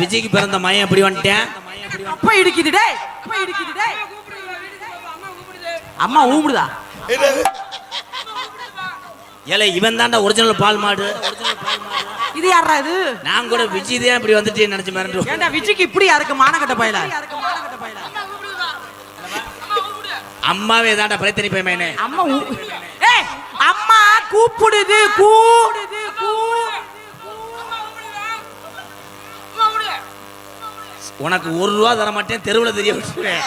விஜய்க்கு பிறந்த மயம் எப்படி வந்துட்டேன்? அப்ப அப்ப அம்மா ஊம்புடுதா? ஏலே இவன் தான்டா ஒரிஜினல் பால் மாடு. இது யாரா இது? நான் கூட விஜய் தான் இப்படி வந்துட்டு நினைச்சு மிரண்டு ஏன்டா விஜய்க்கு இப்படியா இருக்கு மானகட்ட பயல? அம்மாவே தான்டா பிரச்சனை பையனே அம்மா ஏய் அம்மா கூப்பிடுது கூ உனக்கு ஒரு ரூபா தர மாட்டேன் தெருவில் தெரிய விட்டுருவேன்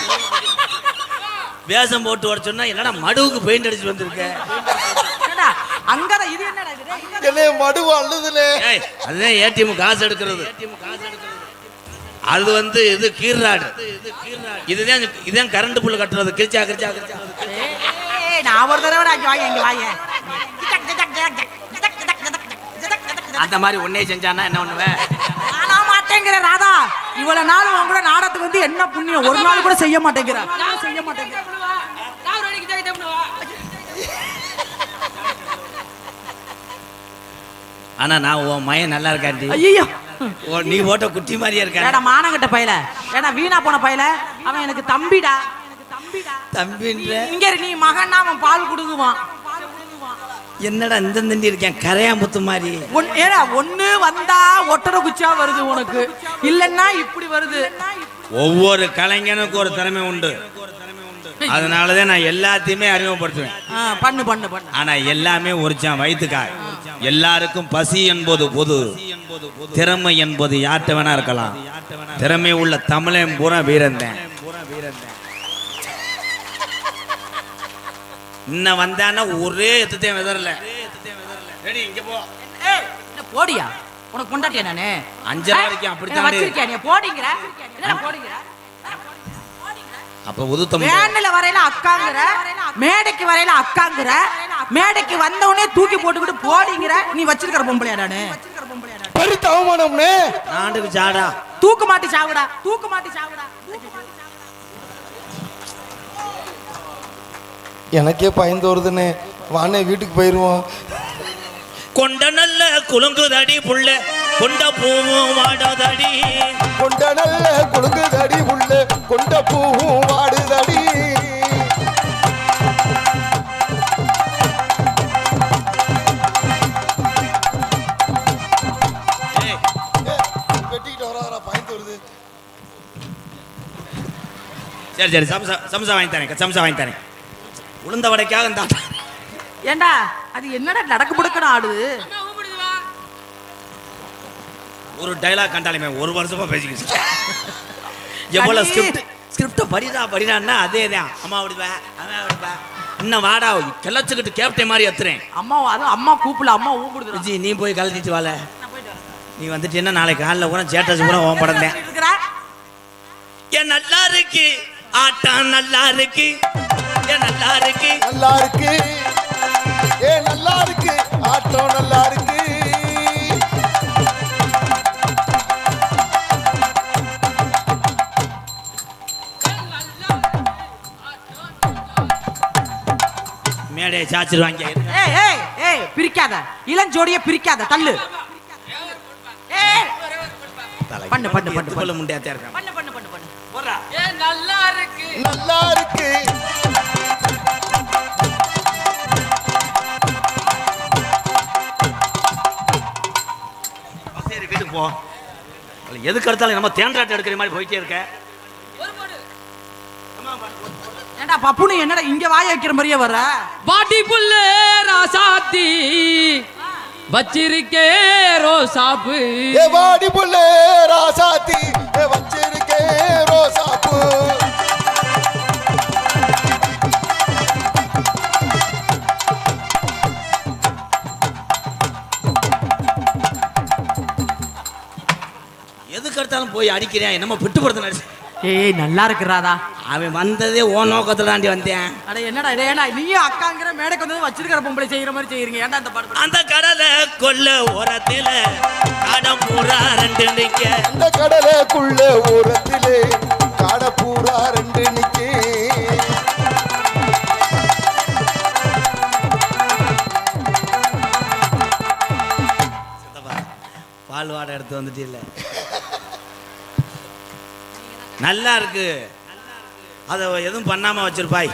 வேஷம் போட்டு வர சொன்னா என்னடா மடுவுக்கு பெயிண்ட் அடிச்சு வந்திருக்க? ஏன்டா அங்கதான் இது என்னடா மடுவு ஏய், அதுதான் ஏடிஎம் காசு எடுக்கிறது. அது வந்து இது கீர்ராடு. இதுதான் இதுதான் கரண்ட் புல்லு கட்டுறது. கிரிச்சா கிரிச்சா கிரிச்சா நான் ஒரு தடவை அங்க வாங்க இங்க வாங்க அந்த மாதிரி ஒன்னே செஞ்சானா என்ன பண்ணுவேன் மாட்டேங்கிற ராதா. இவ்வளவு நாள் உன் கூட நாடகத்துக்கு வந்து என்ன புண்ணியம்? ஒரு நாள் கூட செய்ய மாட்டேங்கிற. செய்ய மாட்டேங்கிற. ஆனா நான் உன் மயன் நல்லா இருக்காண்டி ஐயோ ஓ, நீ போட்ட குட்டி மாதிரியே ஏடா இருக்கா மானங்கட்ட பையல. ஏடா வீணா போன பையல. அவன் எனக்கு தம்பிடா. தம்பின்ற? இங்க இரு, நீ மகன்னா அவன் பால் குடுங்குவான் என்னடா இந்த தண்டி இருக்கேன்? கரையாம்புத்து மாதிரி. ஒன் ஏடா ஒண்ணு வந்தா ஒட்டரை குச்சியா வருது உனக்கு. இல்லன்னா இப்படி வருது. ஒவ்வொரு கலைஞனுக்கும் ஒரு திறமை உண்டு. அதனாலதான் நான் எல்லாத்தையுமே அறிமுகப்படுத்துவேன். பண்ணு பண்ணு பண்ணு. ஆனா எல்லாமே ஒருச்சான் வயிற்றுக்காய் எல்லாருக்கும் பசி என்பது பொது. திறமை என்பது யார்கிட்ட வேணா இருக்கலாம். திறமை உள்ள தமிழன் பூரா வீரந்தேன் இன்னும் வந்தான்னா ஒரே எத்தத்தையும் விதறல. ரெடி இங்க போ. ஏய், என்ன போடியா? உனக்கு நானு? அஞ்சரை வரைக்கும் அப்படித்தான். வச்சிருக்கியா நீ? போடிங்கிற. என்ன போடிங்கிற? அப்ப உதுத்தம் வேன்ல வரையில அக்காங்கிற. மேடைக்கு வரையில அக்காங்கிற. மேடைக்கு வந்த உடனே தூக்கி போட்டுக்கிட்டு போடிங்கிற. நீ வச்சிருக்கிற பொம்பளையா நானு? பெருத்த அவமானம்னே. நாட்டுக்கு சாடா தூக்கு மாட்டி சாவுடா. தூக்கு மாட்டி சாவுடா. எனக்கே பயந்து வருதுனே வானே வீட்டுக்கு போயிருவோம். கொண்ட நல்ல குலுங்குதடி புள்ள கொண்ட பூவும் வாடாதடி. கொண்ட நல்ல குழுங்குதடி உள்ள கொண்ட பூவும் வாடுதடி. சரி சரி சம்சா சம்சா வாங்கி தரேன் சம்சா வாங்கி தரேன். உளுந்த வடைக்காக இந்த ஏண்டா அது என்னடா நடக்கு புடுக்கணும் ஆடுது? ஒரு டைலாக் கண்டாலுமே ஒரு வருஷமா பேசிக்கிட்டு எவ்வளவு. ஸ்கிரிப்ட் ஸ்கிரிப்டை படிடா படிடான்னா அதே தான். அம்மா அப்படிப்பா அம்மா அப்படிப்பா இன்னும் வாடா கிளச்சுக்கிட்டு கேப்டன் மாதிரி எத்துறேன் அம்மா அதுவும் அம்மா கூப்பிடல அம்மா ஊம்பிடுது விஜி நீ போய் கலத்திட்டு வாழ நீ வந்துட்டீங்கன்னா நாளைக்கு காலைல கூட சேட்டஸ் கூட ஓம் படம் தான் இருக்கிற ஏன் நல்லா இருக்கு ஆட்டம் நல்லா இருக்கு. ஏன் நல்லா நல்லா இருக்கு ஏ நல்லா இருக்கு ஆட்டம் நல்லா இருக்கு மேடையை சாச்சிருவாங்க ஏய் ஏய் ஏய் பிரிக்காத. இளஞ்சோடிய பிரிக்காத. தள்ளு. ஏய் பண்ணு, பண்ணு, பண்ணு, கொள்ள முடியாதே பண்ணு பண்ணு பண்ணு பண்ணு. நல்லா இருக்கு சரி வீட்டுக்கு போ எதுக்கு எடுத்தாலும் நம்ம தேன்றாட்டு எடுக்கிற மாதிரி போயிட்டே இருக்க. ஏண்டா பப்புனு என்னடா இங்க வாய வைக்கிற மாதிரியே வர பாட்டி புல்லு ராசாத்தி. வச்சிருக்கே ரோசாப்பு. ஏ வாடி புள்ளே ராசாத்தி. ஏ வச்சிருக்கே ரோசாப்பூ. போய் அடிக்கிறேன். என்னமோ பிட்டுப்படுத்த நடிச்சு ஏய் நல்லா இருக்குறாதா? அவன் வந்ததே ஓ நோக்கத்துல தாண்டி வந்தேன். அட என்னடா இது? ஏண்டா நீயும் அக்காங்கிற மேடைக்கு வந்து வச்சிருக்கிற பொம்பளை செய்யற மாதிரி செய்யறீங்க. ஏன்டா இந்த பாட்டு அந்த கடலை கொல்ல ஓரத்தில பூரா ரெண்டு நிக்க. அந்த கடலைக்குள்ள ஓரத்திலே காடப்பூரா ரெண்டு நிக்கே. பால் வாடை எடுத்து வந்துட்டு இல்ல நல்லா இருக்கு. அதை எதுவும் பண்ணாம வச்சிருப்பாய்.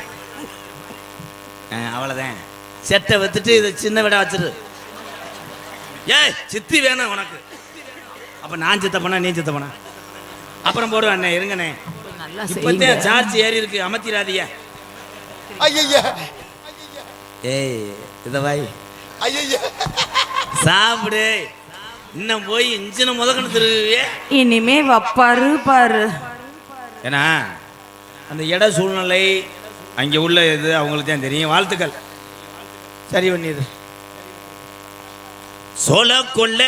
ஆ, அவ்வளவுதான். செட்டை வச்சுட்டு இதை சின்ன விட வச்சிரு. ஏய் சித்தி வேணும் உனக்கு. அப்ப நான் சித்த பண்ணா நீ சித்த பண்ணா? அப்புறம் போடுவேன் அண்ணே இருங்கண்ணே. நல்லா இப்பதான் சார்ஜ் ஏறி இருக்கு அமர்த்திராதிய ஐயய்யா ஏய் இத வாய் ஐயய்யா சாப்பிடு. இன்னும் போய் இன்ஜினை முதக்கணும் திருவே இனிமே வப்பாரு பாரு. ஏன்னா அந்த இட சூழ்நிலை அங்கே உள்ள இது அவங்களுக்கு தான் தெரியும். வாழ்த்துக்கள். சரி பண்ணிடு சோழ கொள்ள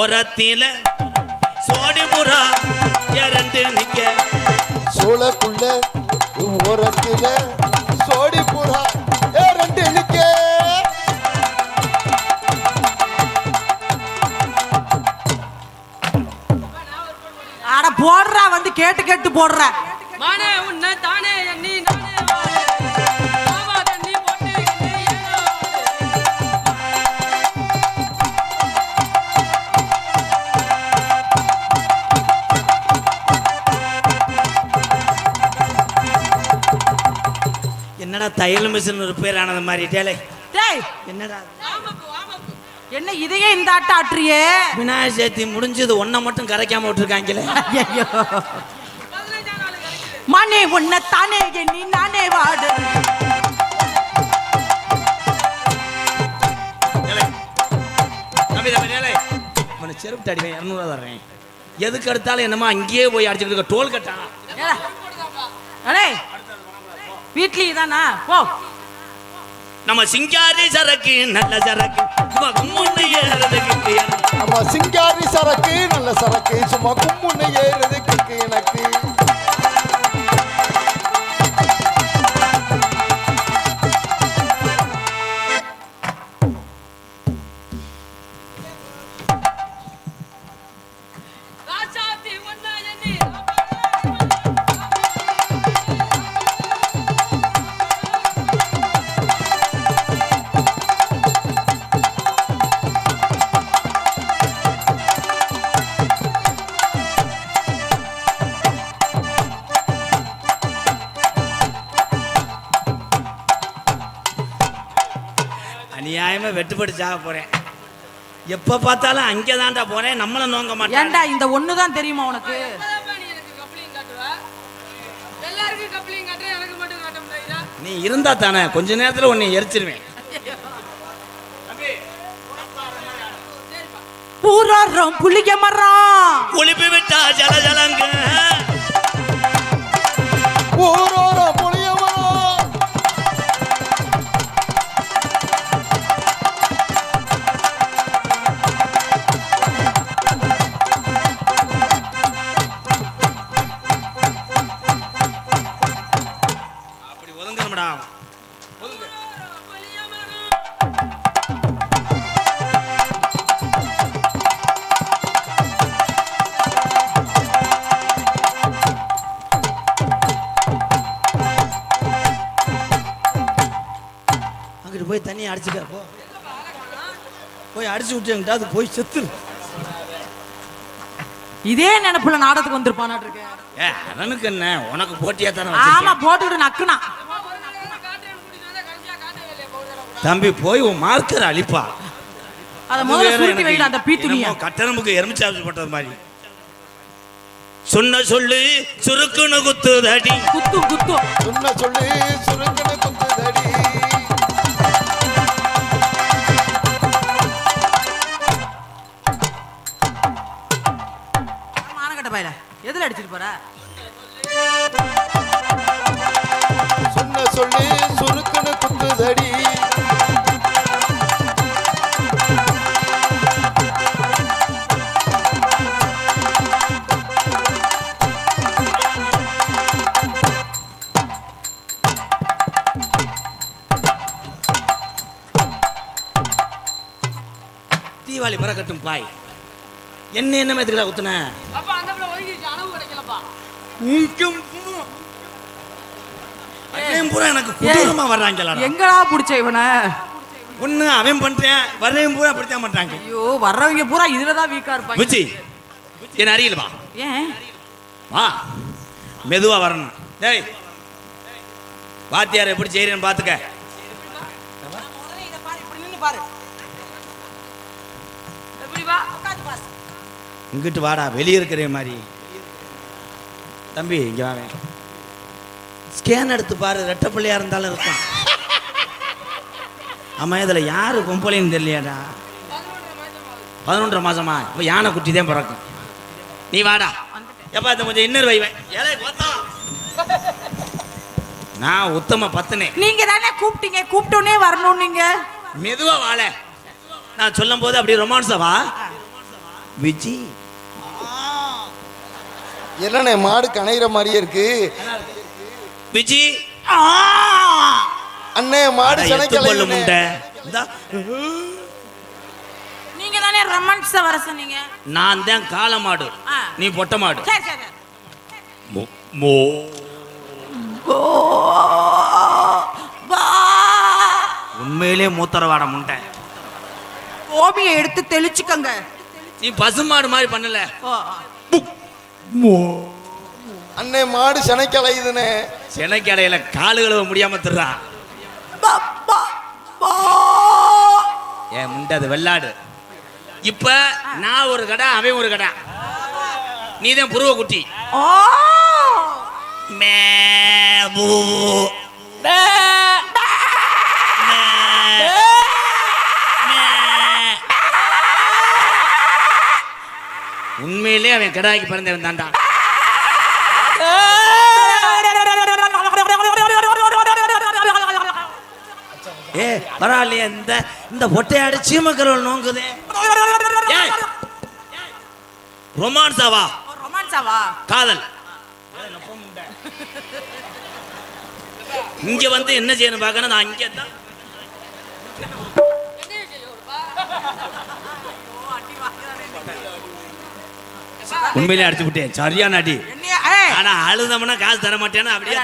ஓரத்தில சோடி புறா இரண்டு நிக்க. சோழக்குள்ள ஓரத்துல சோடி புறா ஏ ரெண்டு நிக்க. போடுறா வந்து கேட்டு கேட்டு போடுற மானே உன்னை தானே. என்னடா தையல் மிஷின் ஒரு பேர் ஆனது மாதிரி டேலே டேய் என்னடா. என்ன இதையே இந்த ஆட்ட ஆட்டுறியே? விநாயகர் சதுர்த்தி முடிஞ்சது ஒன்றை மட்டும் கரைக்காம விட்டுருக்காங்களே. ஐயோ. மணி உன்னை தானே எண்ணி நானே வாடு ஏலே, தம்பி தம்பி டேலே உன்னை செருப்பு தடிவேன் இரநூறுவா தர்றேன். எதுக்கு எடுத்தாலும் என்னமோ அங்கேயே போய் அடிச்சுட்டு இருக்க டோல் கட்டா. ஏடா. அடே வீட்லயே தானா போ. நம்ம சிங்காரி சரக்கு நல்ல சரக்கு. சும்மா கும்முன்னு வெட்டுப்பட்டு சாக போறேன். எப்ப பார்த்தாலும் அங்கே தான்டா போறேன் நம்மள நோங்க மாட்டேன் ஏன்டா இந்த ஒண்ணுதான் தெரியுமா உனக்கு? நீ எனக்கு கப்ளிங் காட்டுவ? எல்லாருக்கும் கப்ளிங் காட்டுற எனக்கு மட்டும் காட்ட முடியாதா நீ இருந்தா தானே கொஞ்ச நேரத்துல உன்னை எரிச்சிருவேன். பூராரம் புளிய மரம் குளிப்பு விட்டா ஜல ஜலங்க ஊரோர போய் தண்ணியை அடிச்சுக்க போ. போய் அடிச்சு விட்டுங்கிட்டா அது போய் செத்துரு. இதே நினைப்புல நாடகத்துக்கு வந்திருப்பானாட்டு இருக்கு. ஏ அவனுக்கு என்ன? உனக்கு போட்டியா தானே ஆமா. போட்டுக்கிட்டு நக்குனா. தம்பி போய் உன் மார்க்கர் அழிப்பா. அத முதல்ல சுருட்டி வைடா அந்த என்னமோ கட்டணமுக்கு எருமிச்சாப்பு போட்டது மாதிரி. சொன்ன சொல்லு சுருக்குன்னு குத்துதடி குத்து குத்து சொன்ன சொல்லி சுருங்கன மானகட்ட பையல எதுல அடிச்சிட்டு போற? சொன்ன சொல்லி சுருக்கன குத்துதடி. தீபாவளி பிறக்கட்டும் பாய். என்ன என்ன மேத்துக்கடா குத்துன? பூரா எனக்கு குடூரமா வர்றாங்களா எங்கடா புடிச்ச இவனை? ஒண்ணு அவன் பண்றேன் வர்றவன் பூரா அப்படித்தான் பண்றாங்க. ஐயோ வர்றவங்க பூரா இதுலதான் வீக்கா இருப்பாங்க. புச்சி ஏன்? வா மெதுவா வரணும். டேய் வாத்தியார் எப்படி செய்யறேன்னு பாத்துக்க. எப்படி வா? இங்கிட்டு வாடா வெளியே இருக்கிற மாதிரி. தம்பி இங்க வாங்க. ஸ்கேன் எடுத்து பாரு ரெட்டை இருந்தாலும் இருக்கும் ஆமா இதுல யாரு பொம்பளைன்னு தெரியலையாடா? பதினொன்றரை மாசமா? இப்போ யானை குட்டி தான் பிறக்கும். நீ வாடா. எப்பா இந்த கொஞ்சம் இன்னர் வைவேன் நான் உத்தம பத்தனே. நீங்க தானே கூப்பிட்டீங்க கூப்பிட்டோன்னே வரணும் நீங்க. மெதுவா வாழ. நான் சொல்லும் போது அப்படியே ரொமான்ஸா வா விஜி என்னண்ணே மாடு கனைகிற மாதிரியே இருக்கு? விஜி. அண்ணே மாடு சனைக்கலை முண்டை. நீங்க தானே ரொமான்ஸ் வர சொன்னீங்க? நான் தான் காளை மாடு. நீ பொட்டை மாடு. சரி சரி மோ-. உண்மையிலே மூத்தரவாட முண்டை. ஓபியை எடுத்து தெளிச்சுக்கங்க. நீ பசுமாடு மாதிரி பண்ணல. ஓ, அண்ணே மாடு சனைக்கலையுதுண்ணே சென்னைக்கடையில காலு கழுவ முடியாம திருறா பா, பா, பா. ஏன் முண்டை அது வெள்ளாடு இப்ப நான் ஒரு கடை அவன் ஒரு கடை நீ தான் புருவ குட்டி ஓ மே பூ மே. மே. உண்மையிலே அவன் கடாய்க்கு பிறந்தவன் தான்டா ஏ பரவாயில்லையே இந்த இந்த பொட்டையாடு சீமக்கரவல் நோங்குதே. ரொமான்ஸாவா ரொமான்ஸாவா காதல். இங்க வந்து என்ன செய்யணும் பார்க்கணும்? நான் இங்க தான் உண்மையிலே அடிச்சு விட்டேன். சரியான அடி ஆனா அழுதம்னா காசு தர மாட்டேன்னா அப்படியே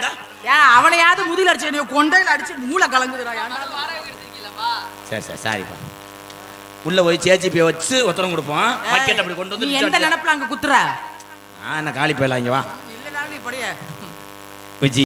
ஏன் அவனையாவது முதில் அடிச்சு என்னைய கொண்டையில் அடிச்சு மூளை கலங்குதுடா? சரி சரி சாரிப்பா. உள்ள போய் சேச்சி போய் வச்சு ஒத்தரம் கொடுப்போம். பக்கெட் அப்படி கொண்டு நீ வந்து எந்த நினைப்புல அங்க குத்துற? ஆ என்ன காலி போயிடலாம் இங்க வா. இல்ல நீ படிய. விஜி.